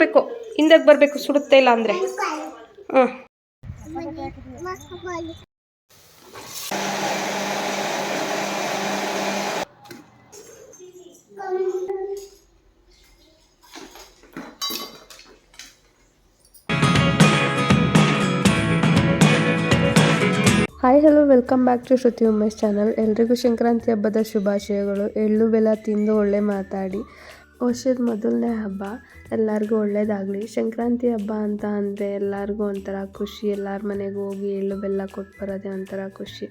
ಬರಬೇಕು. ಹಿಂದಕ್ಕೆ ಬರಬೇಕು, ಸುಡುತ್ತೆ ಇಲ್ಲ ಅಂದರೆ. ಹಾಂ hi hello welcome back to Shruti Umesh channel ಎಲ್ರಿಗೂ ಸಂಕ್ರಾಂತಿ ಹಬ್ಬದ ಶುಭಾಶಯಗಳು. ಎಳ್ಳು, ಬೆಲ್ಲ ತಿಂದು ಒಳ್ಳೆ ಮಾತಾಡಿ. ವರ್ಷದ ಮೊದಲನೇ ಹಬ್ಬ ಎಲ್ಲರಿಗೂ ಒಳ್ಳೇದಾಗಲಿ. ಸಂಕ್ರಾಂತಿ ಹಬ್ಬ ಅಂತ ಅಂದರೆ ಎಲ್ಲರಿಗೂ ಒಂಥರ ಖುಷಿ, ಎಲ್ಲರ ಮನೆಗೆ ಹೋಗಿ ಎಳ್ಳು ಬೆಲ್ಲ ಕೊಟ್ಟು ಬರೋದೇ ಒಂಥರ ಖುಷಿ.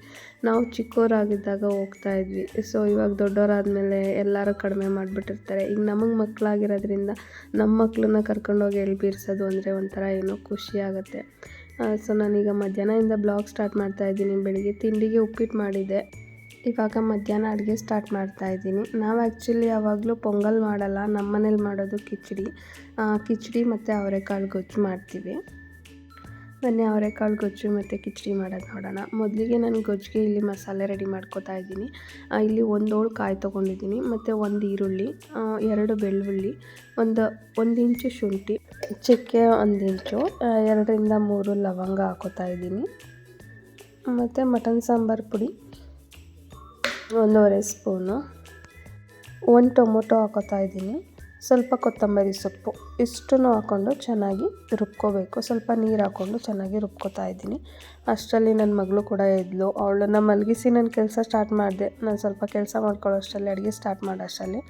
ನಾವು ಚಿಕ್ಕವರಾಗಿದ್ದಾಗ ಹೋಗ್ತಾ ಇದ್ವಿ. ಸೊ ಇವಾಗ ದೊಡ್ಡವರಾದಮೇಲೆ ಎಲ್ಲರೂ ಕಡಿಮೆ ಮಾಡಿಬಿಟ್ಟಿರ್ತಾರೆ. ಈಗ ನಮಗೆ ಮಕ್ಕಳಾಗಿರೋದ್ರಿಂದ ನಮ್ಮ ಮಕ್ಕಳನ್ನ ಕರ್ಕೊಂಡೋಗಿ ಎಳ್ಳು ಬೀರ್ಸೋದು ಅಂದರೆ ಒಂಥರ ಏನೋ ಖುಷಿ ಆಗುತ್ತೆ. ಸೊ ನಾನೀಗ ಮಧ್ಯಾಹ್ನದಿಂದ ಬ್ಲಾಗ್ ಸ್ಟಾರ್ಟ್ ಮಾಡ್ತಾ ಇದ್ದೀನಿ. ಬೆಳಿಗ್ಗೆ ತಿಂಡಿಗೆ ಉಪ್ಪಿಟ್ಟು ಮಾಡಿದ್ದೆ. ಇವಾಗ ಮಧ್ಯಾಹ್ನ ಅಡುಗೆ ಸ್ಟಾರ್ಟ್ ಮಾಡ್ತಾ ಇದ್ದೀನಿ. ನಾವು ಆ್ಯಕ್ಚುಲಿ ಯಾವಾಗಲೂ ಪೊಂಗಲ್ ಮಾಡಲ್ಲ ನಮ್ಮ ಮನೇಲಿ ಮಾಡೋದು ಕಿಚಡಿ. ಕಿಚಡಿ ಮತ್ತು ಅವರೆಕಾಳು ಗೊಜ್ಜು ಮಾಡ್ತೀವಿ. ಬನ್ನಿ ಅವರೆಕಾಳು ಗೊಜ್ಜು ಮತ್ತು ಕಿಚಡಿ ಮಾಡೋದು ನೋಡೋಣ. ಮೊದಲಿಗೆ ನಾನು ಗೊಜ್ಜಿಗೆ ಇಲ್ಲಿ ಮಸಾಲೆ ರೆಡಿ ಮಾಡ್ಕೋತಾ ಇದ್ದೀನಿ. ಇಲ್ಲಿ ಒಂದು ಹೋಳು ಕಾಯಿ ತೊಗೊಂಡಿದ್ದೀನಿ. ಮತ್ತು ಒಂದು ಈರುಳ್ಳಿ ಎರಡು ಬೆಳ್ಳುಳ್ಳಿ, ಒಂದು ಒಂದು ಇಂಚು ಶುಂಠಿ, ಚಕ್ಕೆ ಒಂದು ಇಂಚು ಎರಡರಿಂದ ಮೂರು ಲವಂಗ ಹಾಕೋತಾ ಇದ್ದೀನಿ. ಮತ್ತು ಮಟನ್ ಸಾಂಬಾರು ಪುಡಿ. ಒಂದೂವರೆ ಸ್ಪೂನು. ಒಂದು ಟೊಮೊಟೊ ಹಾಕೋತಾ ಇದ್ದೀನಿ. ಸ್ವಲ್ಪ ಕೊತ್ತಂಬರಿ ಸೊಪ್ಪು. ಇಷ್ಟನ್ನು ಹಾಕ್ಕೊಂಡು ಚೆನ್ನಾಗಿ ರುಬ್ಕೋಬೇಕು. ಸ್ವಲ್ಪ ನೀರು ಹಾಕ್ಕೊಂಡು ಚೆನ್ನಾಗಿ ರುಬ್ಕೋತಾ ಇದ್ದೀನಿ. ಅಷ್ಟರಲ್ಲಿ ನನ್ನ ಮಗಳು ಕೂಡ ಇದ್ಲು. ಅವಳನ್ನ ಮಲಗಿಸಿ ನಾನು ಕೆಲಸ ಸ್ಟಾರ್ಟ್ ಮಾಡಿದೆ. ನಾನು ಸ್ವಲ್ಪ ಕೆಲಸ ಮಾಡ್ಕೊಳ್ಳೋ ಅಷ್ಟರಲ್ಲಿ, ಅಡುಗೆ ಸ್ಟಾರ್ಟ್ ಮಾಡೋ ಅಷ್ಟರಲ್ಲಿ.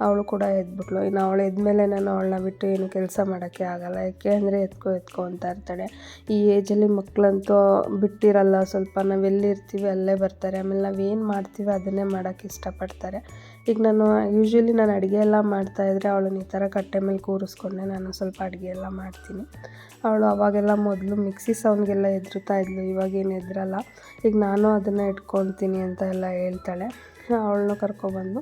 ಅವಳು ಕೂಡ ಎದ್ಬಿಟ್ಲು. ಇನ್ನು ಅವಳು ಎದ್ಮೇಲೆ ನಾನು ಅವಳನ್ನ ಬಿಟ್ಟು ಏನು ಕೆಲಸ ಮಾಡೋಕ್ಕೆ ಆಗಲ್ಲ. ಯಾಕೆ ಅಂದರೆ ಎತ್ಕೊ ಎತ್ಕೊ ಅಂತ ಇರ್ತಾಳೆ. ಈ ಏಜಲ್ಲಿ ಮಕ್ಕಳಂತೂ ಬಿಟ್ಟಿರಲ್ಲ. ಸ್ವಲ್ಪ ನಾವು ಎಲ್ಲಿರ್ತೀವಿ ಅಲ್ಲೇ ಬರ್ತಾರೆ. ಆಮೇಲೆ ನಾವು ಏನು ಮಾಡ್ತೀವಿ ಅದನ್ನೇ ಮಾಡೋಕ್ಕೆ ಇಷ್ಟಪಡ್ತಾರೆ. ಈಗ ನಾನು ಯೂಶ್ವಲಿ ನಾನು ಅಡುಗೆ ಎಲ್ಲ ಮಾಡ್ತಾಯಿದ್ರೆ ಅವಳನ್ನ ಈ ಥರ ಕಟ್ಟೆ ಮೇಲೆ ಕೂರಿಸ್ಕೊಂಡೆ. ನಾನು ಸ್ವಲ್ಪ ಅಡುಗೆ ಎಲ್ಲ ಮಾಡ್ತೀನಿ. ಅವಳು ಅವಾಗೆಲ್ಲ ಮೊದಲು ಮಿಕ್ಸಿ ಸೌಂಡ್ಗೆಲ್ಲ ಎದುರುತ್ತಾ ಇದ್ಲು. ಇವಾಗೇನು ಎದುರಲ್ಲ ಈಗ ನಾನು ಅದನ್ನು ಇಟ್ಕೊತೀನಿ ಅಂತ ಎಲ್ಲ ಹೇಳ್ತಾಳೆ. ಅವಳನ್ನ ಕರ್ಕೊಬಂದು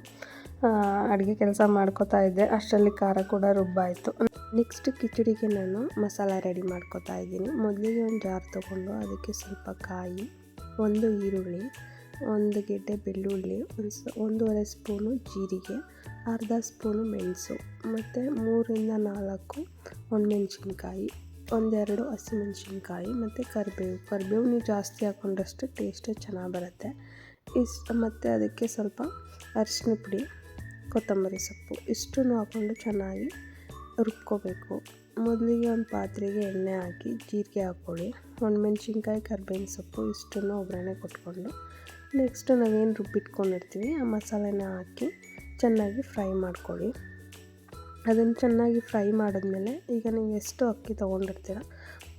ಅಡುಗೆ ಕೆಲಸ ಮಾಡ್ಕೋತಾ ಇದ್ದೆ. ಅಷ್ಟರಲ್ಲಿ ಖಾರ ಕೂಡ ರುಬ್ಬಾಯಿತು. ನೆಕ್ಸ್ಟ್ ಕಿಚಡಿಗೆ ನಾನು ಮಸಾಲ ರೆಡಿ ಮಾಡ್ಕೋತಾ ಇದ್ದೀನಿ. ಮೊದಲಿಗೆ ಒಂದು ಜಾರ್ ತೊಗೊಂಡು ಅದಕ್ಕೆ ಸ್ವಲ್ಪ ಕಾಯಿ, ಒಂದು ಈರುಳ್ಳಿ, ಒಂದು ಗೆಡ್ಡೆ ಬೆಳ್ಳುಳ್ಳಿ, ಒಂದು ಒಂದೂವರೆ ಸ್ಪೂನು ಜೀರಿಗೆ, ಅರ್ಧ ಸ್ಪೂನು ಮೆಣಸು, ಮತ್ತು ಮೂರಿಂದ ನಾಲ್ಕು ಒಣಮೆಣ್ಸಿನ್ಕಾಯಿ, ಒಂದೆರಡು ಹಸಿಮೆಣ್ಸಿನ್ಕಾಯಿ, ಮತ್ತು ಕರಿಬೇವು. ಕರಿಬೇವು ನೀವು ಜಾಸ್ತಿ ಹಾಕೊಂಡಷ್ಟು ಟೇಸ್ಟ್ ಚೆನ್ನಾಗಿ ಬರುತ್ತೆ. ಇಷ್ಟು, ಮತ್ತು ಅದಕ್ಕೆ ಸ್ವಲ್ಪ ಅರಿಶಿನ ಪುಡಿ ಕೊತ್ತಂಬರಿ ಸೊಪ್ಪು, ಇಷ್ಟನ್ನು ಹಾಕ್ಕೊಂಡು ಚೆನ್ನಾಗಿ ರುಬ್ಕೋಬೇಕು. ಮೊದಲಿಗೆ ಒಂದು ಪಾತ್ರೆಗೆ ಎಣ್ಣೆ ಹಾಕಿ ಜೀರಿಗೆ ಹಾಕ್ಕೊಳ್ಳಿ. ಒಣಮೆಣ್ಸಿನ್ಕಾಯಿ, ಕರ್ಬೇವಿನ ಸೊಪ್ಪು ಇಷ್ಟನ್ನು ಒಗ್ಗರಣೆ ಕೊಟ್ಕೊಂಡು. ನೆಕ್ಸ್ಟು ನಾವೇನು ರುಬ್ಬಿಟ್ಕೊಂಡಿರ್ತೀವಿ, ಆ ಮಸಾಲೆನ ಹಾಕಿ ಚೆನ್ನಾಗಿ ಫ್ರೈ ಮಾಡ್ಕೊಳ್ಳಿ. ಅದನ್ನು ಚೆನ್ನಾಗಿ ಫ್ರೈ ಮಾಡಿದ್ಮೇಲೆ ಈಗ ನೀವು ಎಷ್ಟು ಅಕ್ಕಿ ತೊಗೊಂಡಿರ್ತೀರ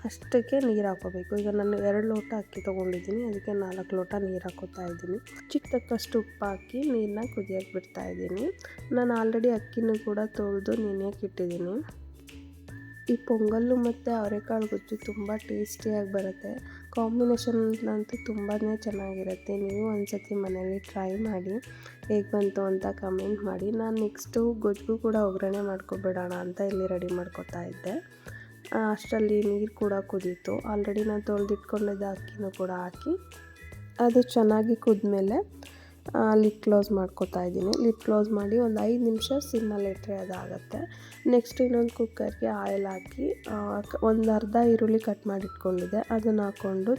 ಅಷ್ಟಕ್ಕೆ ನೀರು ಹಾಕೋಬೇಕು. ಈಗ ನಾನು ಎರಡು ಲೋಟ ಅಕ್ಕಿ ತೊಗೊಂಡಿದ್ದೀನಿ. ಅದಕ್ಕೆ ನಾಲ್ಕು ಲೋಟ ನೀರು ಹಾಕೋತಾ ಇದ್ದೀನಿ. ಚಿಕ್ಕ ತಕ್ಕಷ್ಟು ಉಪ್ಪು ಹಾಕಿ ನೀರನ್ನ ಕುದಿಯೋಕೆ ಬಿಡ್ತಾ ಇದ್ದೀನಿ. ನಾನು ಆಲ್ರೆಡಿ ಅಕ್ಕಿನೂ ಕೂಡ ತೊಳೆದು ನೆನೆಯೋಕೆ ಇಟ್ಟಿದ್ದೀನಿ. ಈ ಪೊಂಗಲ್ಲು ಮತ್ತು ಅವರೆಕಾಳು ಗೊಜ್ಜು ತುಂಬ ಟೇಸ್ಟಿಯಾಗಿ ಬರುತ್ತೆ. ಕಾಂಬಿನೇಷನ್ ಅಂತೂ ತುಂಬಾ ಚೆನ್ನಾಗಿರುತ್ತೆ. ನೀವು ಒಂದ್ಸತಿ ಮನೇಲಿ ಟ್ರೈ ಮಾಡಿ, ಹೇಗೆ ಬಂತು ಅಂತ ಕಮೆಂಟ್ ಮಾಡಿ. ನಾನು ನೆಕ್ಸ್ಟು ಗೊಜ್ಜು ಕೂಡ ಒಗ್ಗರಣೆ ಮಾಡ್ಕೊಬಿಡೋಣ ಅಂತ ಇಲ್ಲಿ ರೆಡಿ ಮಾಡ್ಕೊತಾ ಇದ್ದೆ. ಅಷ್ಟರಲ್ಲಿ ನೀರು ಕೂಡ ಕುದೀತು. ಆಲ್ರೆಡಿ ನಾನು ತೊಳೆದಿಟ್ಕೊಂಡಿದ್ದ ಅಕ್ಕಿನೂ ಕೂಡ ಹಾಕಿ, ಅದು ಚೆನ್ನಾಗಿ ಕುದ್ಮೇಲೆ ಲಿಡ್ ಕ್ಲೋಸ್ ಮಾಡ್ಕೊತಾ ಇದ್ದೀನಿ. ಲಿಡ್ ಕ್ಲೋಸ್ ಮಾಡಿ ಒಂದು ಐದು ನಿಮಿಷ ಸಿಮ್ಮಲ್ಲಿ ಇಟ್ಟರೆ ಅದಾಗುತ್ತೆ. ನೆಕ್ಸ್ಟ್ ಇನ್ನೊಂದು ಕುಕ್ಕರ್ಗೆ ಆಯಿಲ್ ಹಾಕಿ ಒಂದು ಅರ್ಧ ಈರುಳ್ಳಿ ಕಟ್ ಮಾಡಿಟ್ಕೊಂಡಿದ್ದೆ. ಅದನ್ನು ಹಾಕ್ಕೊಂಡು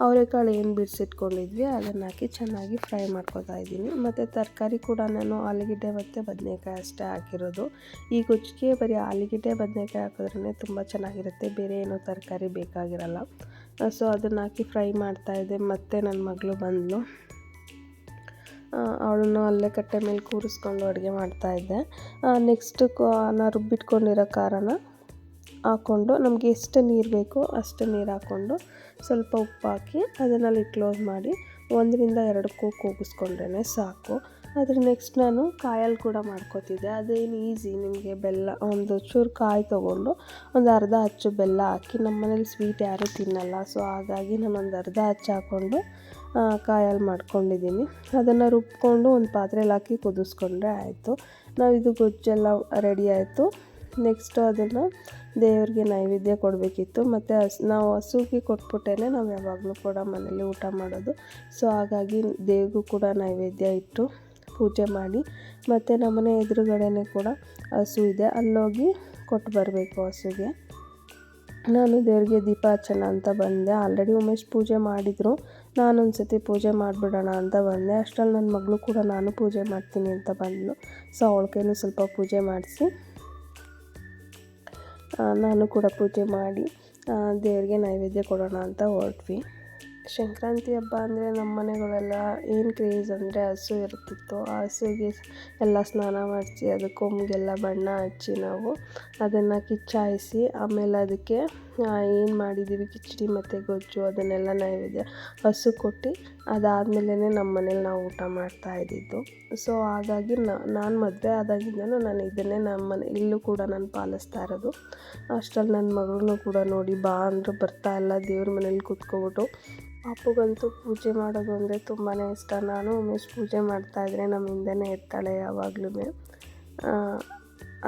ಅವರೆಕಾಳು ಏನು ಬಿಡಿಸಿಟ್ಕೊಂಡಿದ್ವಿ ಅದನ್ನು ಹಾಕಿ ಚೆನ್ನಾಗಿ ಫ್ರೈ ಮಾಡ್ಕೊತಾ ಇದ್ದೀನಿ. ಮತ್ತು ತರಕಾರಿ ಕೂಡ ನಾನು ಆಲೂಗೆಡ್ಡೆ ಮತ್ತು ಬದನೆಕಾಯಿ ಅಷ್ಟೇ ಹಾಕಿರೋದು. ಈ ಗೊಜ್ಜಿಗೆ ಬರೀ ಆಲೂಗೆಡ್ಡೆ, ಬದನೆಕಾಯಿ ಹಾಕಿದ್ರೇ ತುಂಬ ಚೆನ್ನಾಗಿರುತ್ತೆ, ಬೇರೆ ಏನೋ ತರಕಾರಿ ಬೇಕಾಗಿರಲ್ಲ. ಸೊ, ಅದನ್ನು ಹಾಕಿ ಫ್ರೈ ಮಾಡ್ತಾಯಿದ್ದೆ ಮತ್ತು ನನ್ನ ಮಗಳು ಬಂದಳು ಅವಳನ್ನು ಅಲ್ಲೇ ಕಟ್ಟೆ ಮೇಲೆ ಕೂರಿಸ್ಕೊಂಡು ಅಡುಗೆ ಮಾಡ್ತಾಯಿದ್ದೆ ನೆಕ್ಸ್ಟು ನಾ ರುಬ್ಬಿಟ್ಕೊಂಡಿರೋ ಖಾರನ ಹಾಕ್ಕೊಂಡು ನಮಗೆ ಎಷ್ಟು ನೀರು ಬೇಕೋ ಅಷ್ಟು ನೀರು ಹಾಕ್ಕೊಂಡು ಸ್ವಲ್ಪ ಉಪ್ಪು ಹಾಕಿ ಅದನ್ನು ಅಲ್ಲಿ ಕ್ಲೋಸ್ ಮಾಡಿ ಒಂದರಿಂದ ಎರಡು ಕೂಗು ಕೂಗಿಸ್ಕೊಂಡ್ರೆ ಸಾಕು. ಅದ್ರ ನೆಕ್ಸ್ಟ್ ನಾನು ಕಾಯಲ್ಲಿ ಕೂಡ ಮಾಡ್ಕೋತಿದ್ದೆ. ಅದೇನು ಈಸಿ ನಿಮಗೆ ಬೆಲ್ಲ ಒಂದು ಚೂರು ಕಾಯಿ ತೊಗೊಂಡು ಒಂದು ಅರ್ಧ ಹಚ್ಚು ಬೆಲ್ಲ ಹಾಕಿ ನಮ್ಮ ಮನೇಲಿ ಸ್ವೀಟ್ ಯಾರೂ ತಿನ್ನಲ್ಲ. ಸೊ ಹಾಗಾಗಿ ನಾನು ಒಂದು ಅರ್ಧ ಅಚ್ಚು ಹಾಕ್ಕೊಂಡು ಕಾಯಲ್ಲಿ ಮಾಡ್ಕೊಂಡಿದ್ದೀನಿ. ಅದನ್ನು ರುಬ್ಕೊಂಡು ಒಂದು ಪಾತ್ರೆಲಿ ಹಾಕಿ ಕುದಿಸ್ಕೊಂಡ್ರೆ ಆಯಿತು. ನಾವು ಇದು ಗೊಜ್ಜೆಲ್ಲ ರೆಡಿ ಆಯಿತು. ನೆಕ್ಸ್ಟು ಅದನ್ನು ದೇವರಿಗೆ ನೈವೇದ್ಯ ಕೊಡಬೇಕಿತ್ತು. ಮತ್ತು ಹಸ್ ನಾವು ಹಸುಗೆ ಕೊಟ್ಬಿಟ್ಟೇ ನಾವು ಯಾವಾಗಲೂ ಕೂಡ ಮನೇಲಿ ಊಟ ಮಾಡೋದು. ಸೊ, ಹಾಗಾಗಿ ದೇವ್ರಿಗೂ ಕೂಡ ನೈವೇದ್ಯ ಇಟ್ಟು ಪೂಜೆ ಮಾಡಿ, ಮತ್ತು ನಮ್ಮನೆ ಎದುರುಗಡೆನೇ ಕೂಡ ಹಸು ಇದೆ. ಅಲ್ಲೋಗಿ ಕೊಟ್ಟು ಬರಬೇಕು ಹಸುಗೆ. ನಾನು ದೇವ್ರಿಗೆ ದೀಪ ಹಚ್ಚೋಣ ಅಂತ ಬಂದೆ. ಆಲ್ರೆಡಿ ಉಮೇಶ್ ಪೂಜೆ ಮಾಡಿದರು. ನಾನೊಂದು ಸತಿ ಪೂಜೆ ಮಾಡಿಬಿಡೋಣ ಅಂತ ಬಂದೆ. ಅಷ್ಟರಲ್ಲಿ ನನ್ನ ಮಗಳು ಕೂಡ ನಾನು ಪೂಜೆ ಮಾಡ್ತೀನಿ ಅಂತ ಬಂದಳು ಸೊ, ಅವಳಿಗೇನು ಸ್ವಲ್ಪ ಪೂಜೆ ಮಾಡಿಸಿ ನಾನು ಕೂಡ ಪೂಜೆ ಮಾಡಿ ದೇವರಿಗೆ ನೈವೇದ್ಯ ಕೊಡೋಣ ಅಂತ ಹೊರಟ್ವಿ ಸಂಕ್ರಾಂತಿ ಹಬ್ಬ ಅಂದರೆ ನಮ್ಮ ಮನೆಗಳೆಲ್ಲ ಏನು ಕ್ರೇಜ್ ಅಂದರೆ ಹಸು ಇರ್ತಿತ್ತು. ಆ ಹಸುಗೆ ಎಲ್ಲ ಸ್ನಾನ ಮಾಡಿಸಿ, ಅದಕ್ಕೆ ಕೊಂಬಿಗೆಲ್ಲ ಬಣ್ಣ ಹಚ್ಚಿ ನಾವು ಅದನ್ನು ಕಿಚ್ಚಾಯಿಸಿ, ಆಮೇಲೆ ಅದಕ್ಕೆ ಏನು ಮಾಡಿದ್ದೀವಿ ಕಿಚಡಿ ಮತ್ತು ಗೊಜ್ಜು ಅದನ್ನೆಲ್ಲ ನೈವೇದ್ಯ ಹಸು ಕೊಟ್ಟು ಅದಾದಮೇಲೇ ನಮ್ಮ ಮನೇಲಿ ನಾವು ಊಟ ಮಾಡ್ತಾ ಇದ್ದಿದ್ದು. ಸೊ ಹಾಗಾಗಿ ನಾನು ಮದುವೆ ಆದಾಗಿಂದನೂ ನಾನು ಇದನ್ನೇ ನಮ್ಮ ಮನೆ, ಇಲ್ಲೂ ಕೂಡ ನಾನು ಪಾಲಿಸ್ತಾ ಇರೋದು. ಅಷ್ಟರಲ್ಲಿ ನನ್ನ ಮಗಳನ್ನೂ ಕೂಡ ನೋಡಿ ಬಾ ಅಂದರು ಬರ್ತಾ ಇಲ್ಲ, ದೇವ್ರ ಮನೇಲಿ ಕೂತ್ಕೊಬಿಟ್ಟು. ಪಾಪುಗಂತೂ ಪೂಜೆ ಮಾಡೋದು ಅಂದರೆ ತುಂಬಾ ಇಷ್ಟ. ನಾನು ಉಮೇಶ್ ಪೂಜೆ ಮಾಡ್ತಾಯಿದ್ರೆ ನಮ್ಮ ಹಿಂದೆನೇ ಇರ್ತಾಳೆ ಯಾವಾಗಲೂ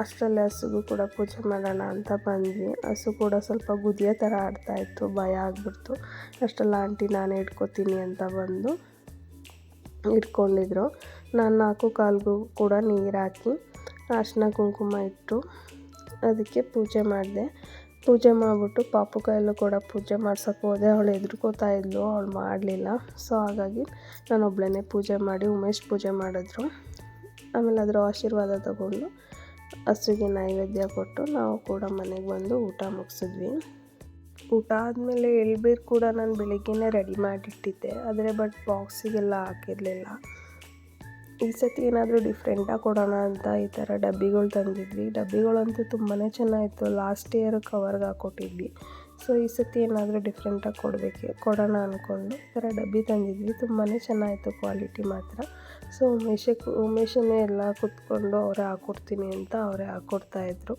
ಅಷ್ಟರಲ್ಲಿ ಹಸುಗೂ ಕೂಡ ಪೂಜೆ ಮಾಡೋಣ ಅಂತ ಬಂದ್ವಿ. ಹಸು ಕೂಡ ಸ್ವಲ್ಪ ಗುದಿಯ ಥರ ಆಡ್ತಾಯಿತ್ತು ಭಯ ಆಗ್ಬಿಡ್ತು. ಅಷ್ಟರಲ್ಲಿ ಆಂಟಿ ನಾನೇ ಇಟ್ಕೋತೀನಿ ಅಂತ ಬಂದು ಇಟ್ಕೊಂಡಿದ್ರು ನಾನು ನಾಲ್ಕು ಕಾಲ್ಗೂ ಕೂಡ ನೀರು ಹಾಕಿ ಅರ್ಶಿನ ಕುಂಕುಮ ಇಟ್ಟು ಅದಕ್ಕೆ ಪೂಜೆ ಮಾಡಿದೆ. ಪೂಜೆ ಮಾಡಿಬಿಟ್ಟು ಪಾಪು ಕೈಯಲ್ಲೂ ಕೂಡ ಪೂಜೆ ಮಾಡ್ಸೋಕೆ ಹೋದೆ. ಅವಳು ಹೆದರ್ಕೋತಾ ಇದ್ಲು, ಅವಳು ಮಾಡಲಿಲ್ಲ. ಸೊ ಹಾಗಾಗಿ ನಾನು ಒಬ್ಬಳೇ ಪೂಜೆ ಮಾಡಿ ಉಮೇಶ್ ಪೂಜೆ ಮಾಡಿದ್ರು. ಆಮೇಲೆ ಅದರ ಆಶೀರ್ವಾದ ತಗೊಂಡು ಹಸುಗೆ ನೈವೇದ್ಯ ಕೊಟ್ಟು ನಾವು ಕೂಡ ಮನೆಗೆ ಬಂದು ಊಟ ಮುಗಿಸಿದ್ವಿ. ಊಟ ಆದಮೇಲೆ ಎಳ್ಬೀರು ಕೂಡ ನಾನು ಬೆಳಿಗ್ಗೆನೇ ರೆಡಿ ಮಾಡಿಟ್ಟಿದ್ದೆ. ಆದರೆ ಬಟ್ ಬಾಕ್ಸಿಗೆಲ್ಲ ಹಾಕಿರಲಿಲ್ಲ. ಈ ಸತಿ ಏನಾದರೂ ಡಿಫ್ರೆಂಟಾಗಿ ಕೊಡೋಣ ಅಂತ ಈ ಥರ ಡಬ್ಬಿಗಳು ತಂದಿದ್ವಿ. ಡಬ್ಬಿಗಳಂತೂ ತುಂಬಾ ಚೆನ್ನಾಗಿತ್ತು. ಲಾಸ್ಟ್ ಇಯರ್ ಕವರ್ಗೆ ಹಾಕ್ಕೊಟ್ಟಿದ್ವಿ ಸೊ ಈ ಸತಿ ಏನಾದರೂ ಡಿಫ್ರೆಂಟಾಗಿ ಕೊಡಬೇಕು, ಕೊಡೋಣ ಅಂದ್ಕೊಂಡು ಈ ಥರ ಡಬ್ಬಿ ತಂದಿದ್ವಿ. ತುಂಬಾ ಚೆನ್ನಾಗಿತ್ತು ಕ್ವಾಲಿಟಿ ಮಾತ್ರ. ಸೊ ಉಮೇಶಕ್ಕೆ ಉಮೇಶನ್ನೇ ಎಲ್ಲ ಕೂತ್ಕೊಂಡು ಅವರೇ ಹಾಕ್ಕೊಡ್ತೀನಿ ಅಂತ ಅವರೇ ಹಾಕ್ಕೊಡ್ತಾಯಿದ್ರು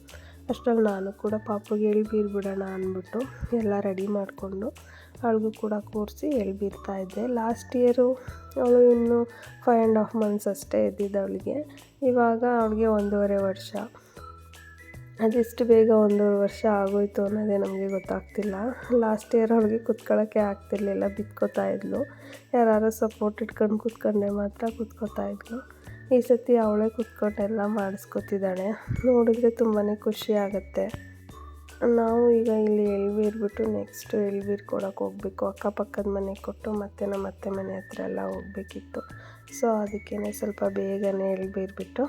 ಅಷ್ಟರಲ್ಲಿ ನಾನು ಕೂಡ ಪಾಪುಗೆ ಎಳ್ಬೀರು ಬಿಡೋಣ ಅಂದ್ಬಿಟ್ಟು ಎಲ್ಲ ರೆಡಿ ಮಾಡಿಕೊಂಡು ಅವಳಿಗೂ ಕೂಡ ಕೂರಿಸಿ ಎಳ್ಬೀರ್ತಾ ಇದ್ದೆ. ಲಾಸ್ಟ್ ಇಯರು ಅವಳು ಇನ್ನೂ ಫೈವ್ ಆ್ಯಂಡ್ ಹಾಫ್ ಮಂತ್ಸ್ ಅಷ್ಟೇ ಇದ್ದಿದ್ದು ಅವಳಿಗೆ. ಇವಾಗ ಅವಳಿಗೆ ಒಂದೂವರೆ ವರ್ಷ. ಅದೆಷ್ಟು ಬೇಗ ಒಂದೂವರೆ ವರ್ಷ ಆಗೋಯ್ತು ಅನ್ನೋದೇ ನಮಗೆ ಗೊತ್ತಾಗ್ತಿಲ್ಲ. ಲಾಸ್ಟ್ ಇಯರ್ ಅವಳಿಗೆ ಕೂತ್ಕೊಳ್ಳೋಕ್ಕೆ ಆಗ್ತಿರ್ಲಿಲ್ಲ, ಬಿತ್ಕೋತಾ ಇದ್ಲು. ಯಾರು ಸಪೋರ್ಟ್ ಇಟ್ಕೊಂಡು ಕೂತ್ಕೊಂಡೆ ಮಾತ್ರ ಕೂತ್ಕೋತಾ ಇದ್ಲು. ಈ ಸತಿ ಅವಳೇ ಕೂತ್ಕೊಂಡೆಲ್ಲ ಮಾಡಿಸ್ಕೊತಿದ್ದಾಳೆ. ನೋಡಿದ್ರೆ ತುಂಬಾ ಖುಷಿ ಆಗುತ್ತೆ. ನಾವು ಈಗ ಇಲ್ಲಿ ಎಳ್ಬೀರ್ಬಿಟ್ಟು ನೆಕ್ಸ್ಟ್ ಎಳ್ಬೀರು ಕೊಡೋಕೆ ಹೋಗಬೇಕು. ಅಕ್ಕಪಕ್ಕದ ಮನೆಗೆ ಕೊಟ್ಟು ಮತ್ತೆ ನಮ್ಮ ಅತ್ತೆ ಮನೆ ಹತ್ರ ಎಲ್ಲ ಹೋಗಬೇಕಿತ್ತು. ಸೊ ಅದಕ್ಕೇ ಸ್ವಲ್ಪ ಬೇಗನೆ ಎಳ್ಬಿರ್ಬಿಟ್ಟು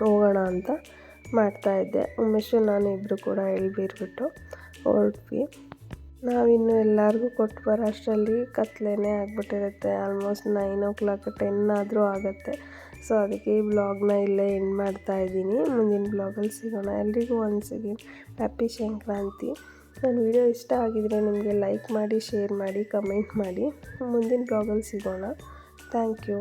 ಹೋಗೋಣ ಅಂತ ಮಾಡ್ತಾಯಿದ್ದೆ ಉಮೇಶು ನಾನು ಇಬ್ಬರು ಕೂಡ ಎಳ್ಬೀರ್ಬಿಟ್ಟು ಹೊರಟ್ವಿ. ನಾವಿನ್ನು ಎಲ್ಲರಿಗೂ ಕೊಟ್ಟು ಬರೋ ಅಷ್ಟರಲ್ಲಿ ಕತ್ಲೆನೇ ಆಗಿಬಿಟ್ಟಿರುತ್ತೆ. Almost nine o'clock ten ಆದರೂ ಆಗುತ್ತೆ. ಸೊ ಅದಕ್ಕೆ ಈ ಬ್ಲಾಗ್ನ ಇಲ್ಲೇ ಎಂಡ್ ಮಾಡ್ತಾ ಇದ್ದೀನಿ. ಮುಂದಿನ ಬ್ಲಾಗಲ್ಲಿ ಸಿಗೋಣ. ಎಲ್ರಿಗೂ ಒನ್ಸ್ ಅಗೇನ್ ಹ್ಯಾಪಿ ಸಂಕ್ರಾಂತಿ ನನ್ನ ವಿಡಿಯೋ ಇಷ್ಟ ಆಗಿದರೆ ನಿಮಗೆ ಲೈಕ್ ಮಾಡಿ ಶೇರ್ ಮಾಡಿ ಕಮೆಂಟ್ ಮಾಡಿ. ಮುಂದಿನ ಬ್ಲಾಗಲ್ಲಿ ಸಿಗೋಣ. Thank you